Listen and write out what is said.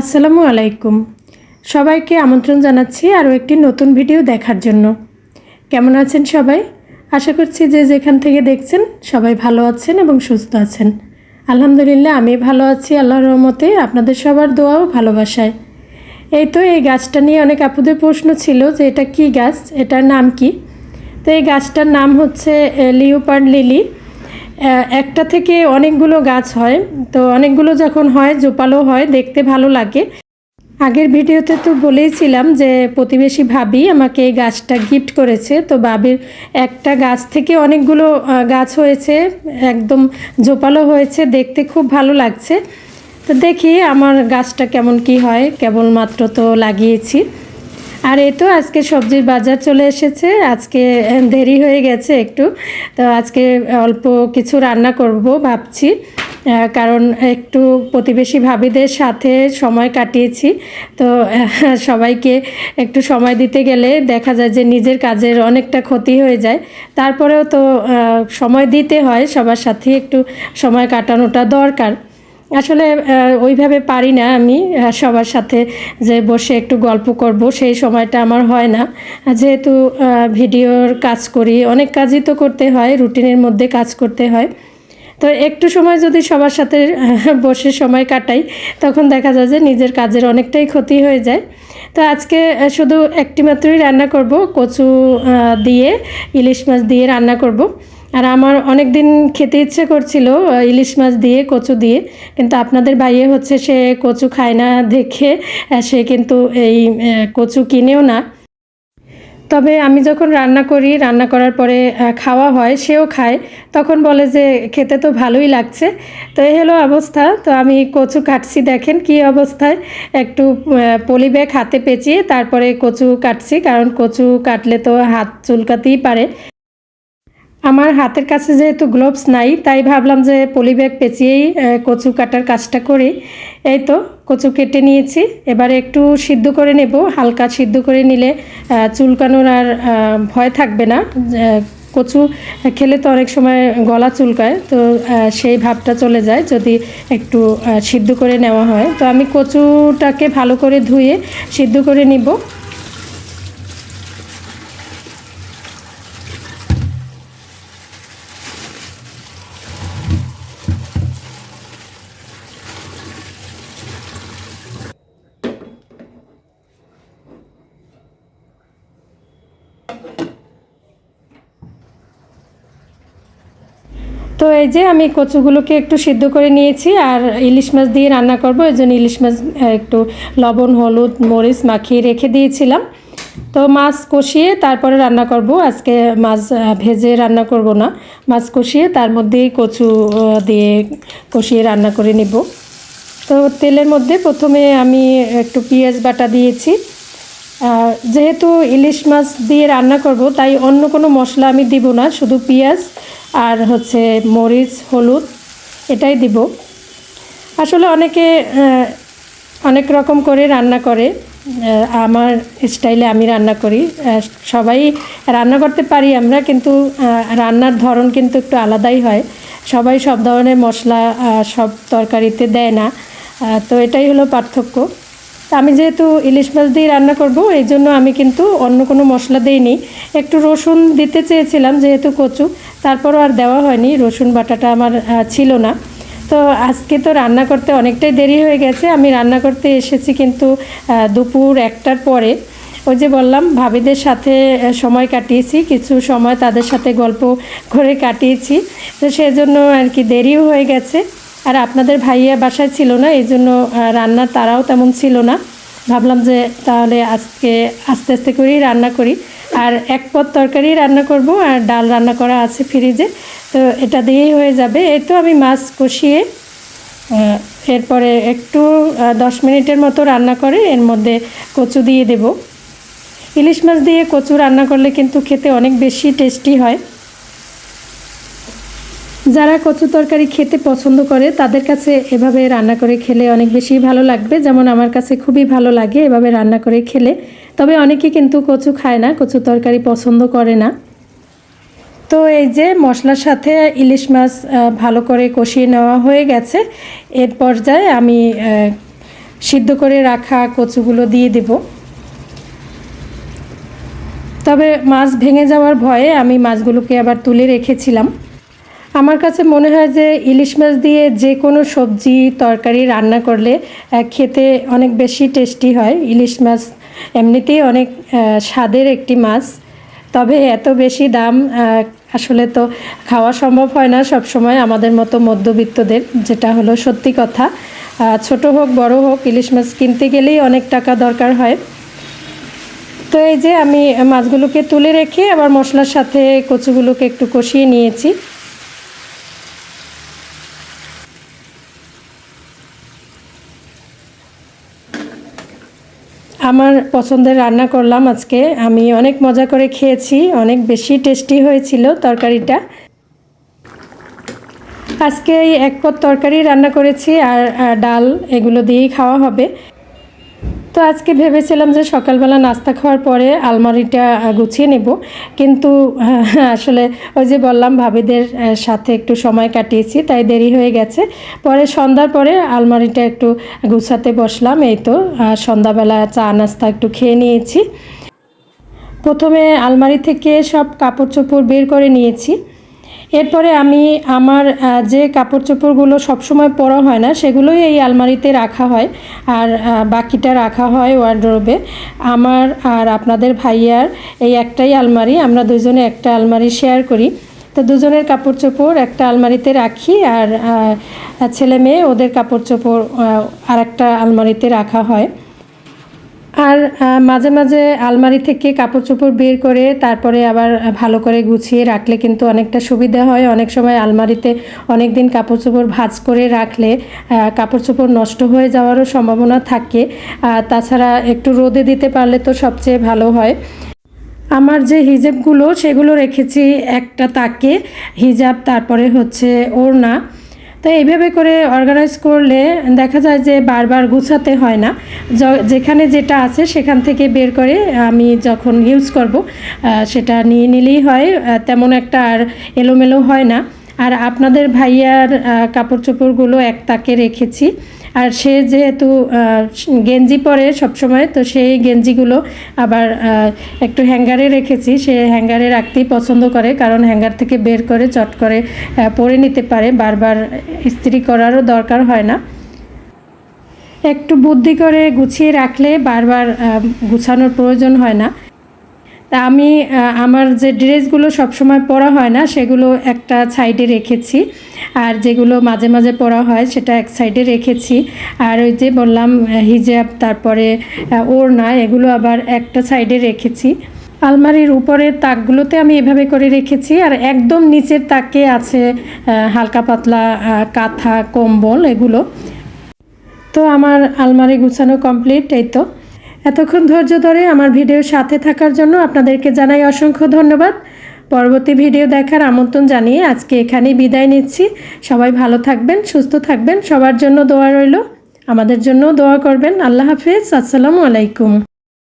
আসসালামু আলাইকুম। সবাইকে আমন্ত্রণ জানাচ্ছি আরও একটি নতুন ভিডিও দেখার জন্য। কেমন আছেন সবাই? আশা করছি যে যেখান থেকে দেখছেন সবাই ভালো আছেন এবং সুস্থ আছেন। আলহামদুলিল্লাহ, আমি ভালো আছি আল্লাহর রহমতে, আপনাদের সবার দোয়াও ভালোবাসায়। এই তো এই গাছটা নিয়ে অনেক আপুদের প্রশ্ন ছিল যে এটা কি গাছ, এটার নাম কি? তো এই গাছটার নাম হচ্ছে লিওপার্ড লিলি। একটা থেকে অনেকগুলো গাছ হয়। তো অনেকগুলো যখন হয়, জোপালো হয়, দেখতে ভালো লাগে। আগের ভিডিওতে তো বলেইছিলাম যে প্রতিবেশী ভাবি আমাকে এই গাছটা গিফট করেছে। তো ভাবির একটা গাছ থেকে অনেকগুলো গাছ হয়েছে, একদম জোপালো হয়েছে, দেখতে খুব ভালো লাগছে। তো দেখি আমার গাছটা কেমন কি হয়, কেবলমাত্র তো লাগিয়েছি। আর এই তো আজকে সবজির বাজার চলে এসেছে। আজকে দেরি হয়ে গেছে একটু। তো আজকে অল্প কিছু রান্না করব ভাবছি। কারণ একটু প্রতিবেশী ভাবিদের সাথে সময় কাটিয়েছি। তো সবাইকে একটু সময় দিতে গেলে দেখা যায় যে নিজের কাজের অনেকটা ক্ষতি হয়ে যায়। তারপরেও তো সময় দিতে হয়, সবার সাথে একটু সময় কাটানোটা দরকার। আসলে ওইভাবে পারি না আমি সবার সাথে যে বসে একটু গল্প করব, সেই সময়টা আমার হয় না। যেহেতু ভিডিওর কাজ করি, অনেক কাজই তো করতে হয়, রুটিনের মধ্যে কাজ করতে হয়। তো একটু সময় যদি সবার সাথে বসে সময় কাটাই, তখন দেখা যায় যে নিজের কাজের অনেকটাই ক্ষতি হয়ে যায়। তো আজকে শুধু একটি মাত্রই রান্না করব, কচু দিয়ে, ইলিশ মাছ দিয়ে রান্না করব। আর আমার অনেক দিন খেতে ইচ্ছে করছিল ইলিশ মাছ দিয়ে, কচু দিয়ে, কিন্তু আপনাদের বাইরে হচ্ছে সে কচু খায় না দেখে সে কিন্তু এই কচু কিনেও না। তবে আমি যখন রান্না করি, রান্না করার পরে খাওয়া হয়, সেও খায়, তখন বলে যে খেতে তো ভালোই লাগছে। তো এই হলো অবস্থা। তো আমি কচু কাটছি, দেখেন কি অবস্থায়। একটু পলি ব্যাগ হাতে পেঁচিয়ে তারপরে কচু কাটছি, কারণ কচু কাটলে তো হাত চুলকাতেই পারে। আমার হাতের কাছে যেহেতু গ্লোভস নাই, তাই ভাবলাম যে পলি ব্যাগ পেঁচিয়েই কচু কাটার কাজটা করি। এই তো, কচু কেটে নিয়েছি। এবারে একটু সিদ্ধ করে নেব, হালকা সিদ্ধ করে নিলে চুলকানোর আর ভয় থাকবে না। কচু খেলে তো অনেক সময় গলা চুলকায়, তো সেই ভাবটা চলে যায় যদি একটু সিদ্ধ করে নেওয়া হয়। তো আমি কচুটাকে ভালো করে ধুয়ে সিদ্ধ করে নিব। তো এই যে আমি কচুগুলোকে একটু সিদ্ধ করে নিয়েছি আর ইলিশ মাছ দিয়ে রান্না করব। এই জন্য ইলিশ মাছ একটু লবণ, হলুদ, মরিচ মাখিয়ে রেখে দিয়েছিলাম। তো মাছ কষিয়ে তারপরে রান্না করব। আজকে মাছ ভেজে রান্না করব না। মাছ কষিয়ে তার মধ্যেই কচু দিয়ে কষিয়ে রান্না করে নিব। তো তেলের মধ্যে প্রথমে আমি একটু পেঁয়াজ বাটা দিয়েছি। যেহেতু ইলিশ মাছ দিয়ে রান্না করব, তাই অন্য কোনো মশলা আমি দিব না। শুধু পেঁয়াজ আর হচ্ছে মরিচ, হলুদ, এটাই দিব। আসলে অনেকে অনেক রকম করে রান্না করে। আমার স্টাইলে আমি রান্না করি। সবাই রান্না করতে পারি আমরা, কিন্তু রান্নার ধরন কিন্তু একটু আলাদাই হয়। সবাই সব ধরনের মশলা সব তরকারিতে দেয় না। তো এটাই হলো পার্থক্য। আমি যেহেতু ইলিশ মাছ দিয়ে রান্না করব, এই জন্য আমি কিন্তু অন্য কোনো মশলা দিইনি। একটু রসুন দিতে চেয়েছিলাম যেহেতু কচু, তারপরও আর দেওয়া হয়নি, রসুন বাটাটা আমার ছিল না। তো আজকে তো রান্না করতে অনেকটাই দেরি হয়ে গেছে, আমি রান্না করতে এসেছি কিন্তু দুপুর একটার পরে। ওই যে বললাম, ভাবিদের সাথে সময় কাটিয়েছি, কিছু সময় তাদের সাথে গল্প করে কাটিয়েছি। তো সেজন্য আর কি দেরিও হয়ে গেছে। আর আপনাদের ভাইয়া বাসায় ছিল না, এই জন্য রান্নার তারাও তেমন ছিল না। ভাবলাম যে তাহলে আজকে, আস্তে আস্তে করেই রান্না করি। আর এক পদ তরকারি রান্না করব আর ডাল রান্না করা আছে ফ্রিজে। তো এটা দিয়েই হয়ে যাবে। এই তো আমি মাছ কষিয়ে এরপরে একটু দশ মিনিটের মতো রান্না করে এর মধ্যে কচু দিয়ে দেব। ইলিশ মাছ দিয়ে কচু রান্না করলে কিন্তু খেতে অনেক বেশি টেস্টি হয়। যারা কচু তরকারি খেতে পছন্দ করে, তাদের কাছে এভাবে রান্না করে খেলে অনেক বেশি ভালো লাগবে। যেমন আমার কাছে খুবই ভালো লাগে এভাবে রান্না করে খেলে। তবে অনেকে কিন্তু কচু খায় না, কচু তরকারি পছন্দ করে না। তো এই যে মশলার সাথে ইলিশ মাছ ভালো করে কষিয়ে নেওয়া হয়ে গেছে। এর পর্যায়ে আমি সিদ্ধ করে রাখা কচুগুলো দিয়ে দেব। তবে মাছ ভেঙে যাওয়ার ভয়ে আমি মাছগুলোকে আবার তুলে রেখেছিলাম। আমার কাছে মনে হয় যে ইলিশ মাছ দিয়ে যে কোনো সবজি তরকারি রান্না করলে খেতে অনেক বেশি টেস্টি হয়। ইলিশ মাছ এমনিতেই অনেক স্বাদের একটি মাছ। তবে এত বেশি দাম আসলে তো খাওয়া সম্ভব হয় না সব সময় আমাদের মতো মধ্যবিত্তদের, যেটা হলো সত্যি কথা। ছোট হোক, বড় হোক, ইলিশ মাছ কিনতে গেলেই অনেক টাকা দরকার হয়। তো এই যে আমি মাছগুলোকে তুলে রেখে আবার মশলার সাথে কচুগুলোকে একটু কষিয়ে নিয়েছি। আমার পছন্দের রান্না করলাম আজকে। আমি অনেক মজা করে খেয়েছি, অনেক বেশি টেস্টি হয়েছিল তরকারিটা। আজকে এই এক তরকারি রান্না করেছি আর ডাল এগুলো দিয়েই খাওয়া হবে। তো আজকে ভেবেছিলাম যে সকালবেলা নাস্তা খাওয়ার পরে আলমারিটা গুছিয়ে নেব। কিন্তু আসলে ওই যে বললাম, ভাবিদের সাথে একটু সময় কাটিয়েছি, তাই দেরি হয়ে গেছে। পরে সন্ধ্যার পরে আলমারিটা একটু গুছাতে বসলাম, এই তো। সন্ধ্যাবেলা চা নাস্তা একটু খেয়ে নিয়েছি। প্রথমে আলমারি থেকে সব কাপড় চোপড় বের করে নিয়েছি। এরপরে আমি আমার যে কাপড় চোপড়গুলো সবসময় পরা হয় না, সেগুলোই এই আলমারিতে রাখা হয়। আর বাকিটা রাখা হয় ওয়ার্ড্রোবে। আমার আর আপনাদের ভাইয়ার এই একটাই আলমারি। আমরা দুজনে একটা আলমারি শেয়ার করি। তো দুজনের কাপড় চোপড় একটা আলমারিতে রাখি আর ছেলে মেয়ে ওদের কাপড় চোপড় আর একটা আলমারিতে রাখা হয়। আর মাঝে মাঝে আলমারি থেকে কাপড় চোপড় বের করে তারপরে আবার ভালো করে গুছিয়ে রাখলে কিন্তু অনেকটা সুবিধা হয়। অনেক সময় আলমারিতে অনেক দিন কাপড় চোপড় ভাজ করে রাখলে কাপড় চোপড় নষ্ট হয়ে যাওয়ারও সম্ভাবনা থাকে। তাছাড়া একটু রোদে দিতে পারলে তো সবচেয়ে ভালো হয়। আমার যে হিজাবগুলো, সেগুলো রেখেছি একটা তাকে। হিজাব, তারপরে হচ্ছে ওড়না। তো এইভাবে করে অর্গানাইজ করলে দেখা যায় যে বারবার গুছাতে হয় না। যেখানে যেটা আছে সেখান থেকে বের করে আমি যখন ইউজ করব সেটা নিয়ে নিলেই হয় তেমন একটা আর এলোমেলো হয় না। আর আপনাদের ভাইয়ার কাপড় চোপড়গুলো এক তাকে রেখেছি। আর সে যেহেতু গেঞ্জি পরে সবসময়, তো সেই গেঞ্জিগুলো আবার একটু হ্যাঙ্গারে রেখেছি। সে হ্যাঙ্গারে রাখতেই পছন্দ করে, কারণ হ্যাঙ্গার থেকে বের করে, চট করে পরে নিতে পারে। বারবার ইস্ত্রি করারও দরকার হয় না। একটু বুদ্ধি করে গুছিয়ে রাখলে বারবার গুছানোর প্রয়োজন হয় না। তা আমি আমার যে ড্রেসগুলো সবসময় পরা হয় না, সেগুলো একটা সাইডে রেখেছি। আর যেগুলো মাঝে মাঝে পরা হয়, সেটা এক সাইডে রেখেছি। আর ওই যে বললাম হিজাব তারপরে ওড়না, এগুলো আবার একটা সাইডে রেখেছি। আলমারির উপরের তাকগুলোতে আমি এভাবে করে রেখেছি। আর একদম নিচের তাকে আছে হালকা পাতলা কাঁথা, কম্বল, এগুলো। তো আমার আলমারি গুছানো কমপ্লিট এই তো। এতক্ষণ ধৈর্য ধরে আমার ভিডিওর সাথে থাকার জন্য আপনাদেরকে জানাই অসংখ্য ধন্যবাদ। পরবর্তী ভিডিও দেখার আমন্ত্রণ জানিয়ে আজকে এখানেই বিদায় নিচ্ছি। সবাই ভালো থাকবেন, সুস্থ থাকবেন, সবার জন্য দোয়া রইল। আমাদের জন্য দোয়া করবেন। আল্লাহ হাফেজ। আসসালামু আলাইকুম।